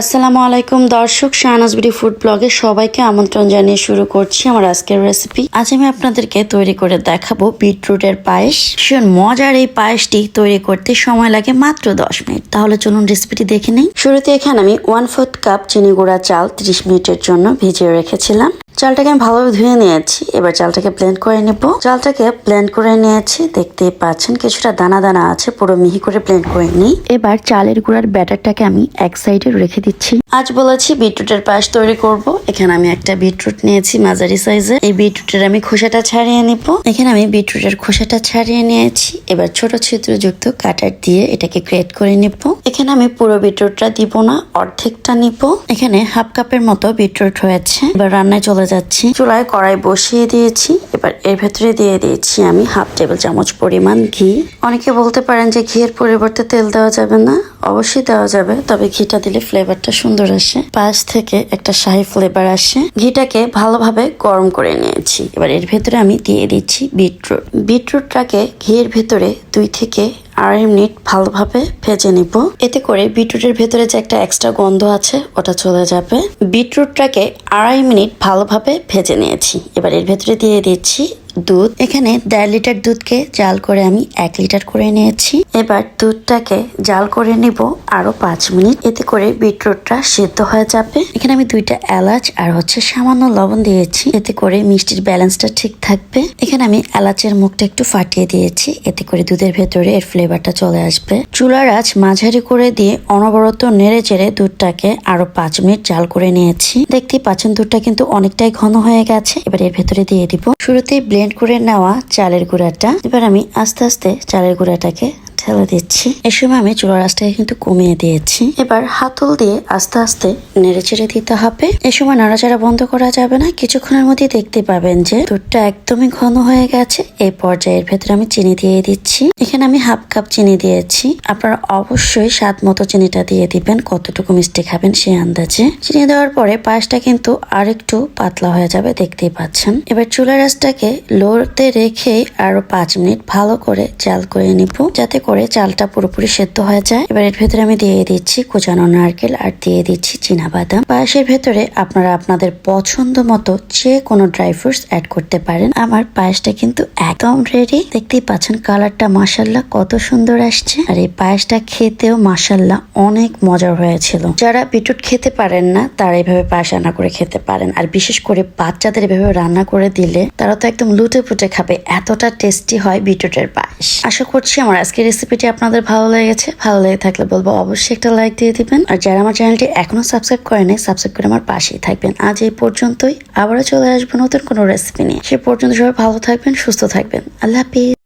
আসসালামু আলাইকুম দর্শক, শাহনাজ বিডি ফুড ব্লগে সবাইকে আমন্ত্রণ জানিয়ে শুরু করছি আমার আজকের রেসিপি আজ আমি আপনাদেরকে তৈরি করে দেখাবো বিটরুটের পায়েস। ভীষণ মজার এই পায়েসটি তৈরি করতে সময় লাগে মাত্র দশ মিনিট। তাহলে চলুন রেসিপিটি দেখে নিই। শুরুতে এখানে আমি ওয়ান ফোর্থ কাপ চিনি গুঁড়া চাল ত্রিশ মিনিটের জন্য ভিজিয়ে রেখেছিলাম। চালটাকে আমি ভালোভাবে ধুয়ে নিয়েছি। এবার চালটাকে ব্লেন্ড করে নেব। চালটাকে ব্লেন্ড করে নিয়েছি। দেখতে পাচ্ছেন কিছুটা দানা দানা আছে। পুরো মিহি করে ব্লেন্ড করে নিই। এবার চালের গুঁড়ার ব্যাটারটাকে আমি এক সাইডে রেখে দিচ্ছি। আজ বলেছি বিটরুটের পায়েস তৈরি করব। এখানে আমি একটা বিটরুট নিয়েছি, মাঝারি সাইজে এই বিটরুটের আমি খোসাটা ছাড়িয়ে নিব। এখানে আমি বিটরুটের খোসাটা ছাড়িয়ে নিয়েছি। এবার ছোট ছিদ্রযুক্ত কাটার দিয়ে এটাকে গ্রেট করে নিব। এখানে আমি পুরো বিটরুটটা দিব না, অর্ধেকটা নিব। এখানে হাফ কাপের মতো বিটরুট হয়েছে। এবার রান্নায় চলে যাচ্ছি। চুলায় কড়াই বসিয়ে দিয়েছি। এবার এর ভেতরে দিয়ে দিয়েছি আমি হাফ টেবিল চামচ পরিমাণ ঘি। অনেকে বলতে পারেন যে ঘিয়ের পরিবর্তে তেল দেওয়া যাবে না। অবশ্যই দেওয়া যাবে, তবে ঘিটা দিলে ফ্লেভারটা সুন্দর আসে। পাশ থেকে একটা শাহি ফ্লেভার আসে। ঘিটাকে ভালোভাবে গরম করে নিয়েছি। এবার এর ভেতরে আমি দিয়ে দিচ্ছি বিটরুট বিটরুটটাকে ঘিয়ের ভেতরে দুই থেকে আড়াই মিনিট ভালোভাবে ভেজে নিব। এতে করে বিটরুটের ভেতরে যে একটা এক্সট্রা গন্ধ আছে, ওটা চলে যাবে। বিটরুটটাকে আড়াই মিনিট ভালোভাবে ভেজে নিয়েছি। এবার এর ভেতরে দিয়ে দিচ্ছি দুধ। এখানে দেড় লিটার দুধকে জাল করে আমি এক লিটার করে নিয়েছি। এবার দুধটাকে জাল করে নিব আরও পাঁচ মিনিট। এতে করে বিটরুটটা সিদ্ধ হয়ে যাবে। এখানে আমি দুইটা এলাচ আর হচ্ছে সামান্য লবণ দিয়েছি। এতে করে মিষ্টির ব্যালেন্সটা ঠিক থাকবে। এখানে আমি এলাচের মুখটা একটু ফাটিয়ে দিয়েছি। এতে করে দুধের ভেতরে এর ফ্লেভারটা চলে আসবে। চুলার আঁচ মাঝারি করে দিয়ে অনবরত নেড়ে চেড়ে দুধটাকে আরও পাঁচ মিনিট জাল করে নিয়েছি। দেখতেই পাচ্ছেন দুধটা কিন্তু অনেকটাই ঘন হয়ে গেছে। এবার এর ভেতরে দিয়ে দিব। শুরুতেই ব্লেন্ড করে নেওয়া চালের গুঁড়াটা। এবার আমি আস্তে আস্তে চালের গুঁড়াটাকে ঢেলে দিচ্ছি। এ সময় আমি চুলার আঁচটাকে কিন্তু কমিয়ে দিয়েছি। এবার হাতল দিয়ে আস্তে আস্তে নেড়ে চেড়ে দিতে হবে। এ সময় নাড়াচাড়া বন্ধ করা যাবে না। কিছুক্ষণের মধ্যে দেখতে পাবেন যে দুধটা একদমই ঘন হয়ে গেছে। এই পর্যায়ের ভেতরে আমি চিনি দিয়ে দিচ্ছি। এখানে আমি হাফ কাপ চিনি দিয়েছি। আপনারা অবশ্যই স্বাদ মতো চিনিটা দিয়ে দিবেন। কতটুকু মিষ্টি খাবেন সেই আন্দাজে। চিনি দেওয়ার পরে পায়েসটা কিন্তু আরেকটু পাতলা হয়ে যাবে, দেখতেই পাচ্ছেন। এবার চুলার আঁচটাকে লোতে রেখে আরও পাঁচ মিনিট ভালো করে জাল করে নিব। যাতে করে চালটা পুরোপুরি সেদ্ধ হয়ে যায়। এবার এর ভেতরে আমি দিয়ে দিচ্ছি কোচানো নারকেল আর দিয়ে দিচ্ছি বাদাম পায়েসের ভেতরে আপনারা আপনাদের পছন্দ মতো যে কোনো ড্রাই ফ্রুটস অ্যাড করতে পারেন। আমার পায়েসটা কিন্তু একদম রেডি দেখতেই পাচ্ছেন কালারটা মাসাল্লাহ কত সুন্দর আসছে। আর এই পায়েসটা খেতেও মাসাল্লাহ অনেক মজার হয়েছিল। যারা বিটুট খেতে পারেন না, তারা এইভাবে পায়েস রান্না করে খেতে পারেন। আর বিশেষ করে বাচ্চাদের এভাবে রান্না করে দিলে তারা তো একদম লুটে পুটে খাবে। এতটা টেস্টি হয় বিটরুটের পায়েস। আশা করছি আমার আজকের রেসিপিটি আপনাদের ভালো লেগেছে, ভালো লেগে থাকলে বলব অবশ্যই একটা লাইক দিয়ে দিবেন। আর যারা আমার চ্যানেলটি এখনও সাবস্ক্রাইব করেনি সাবস্ক্রাইব করে আমার পাশেই থাকবেন। আজ এই পর্যন্তই, আবারও চলে আসব নতুন কোনো রেসিপি নিয়ে। সে পর্যন্ত সবাই ভালো থাকবেন, সুস্থ থাকবেন। আল্লাহ হাফিজ।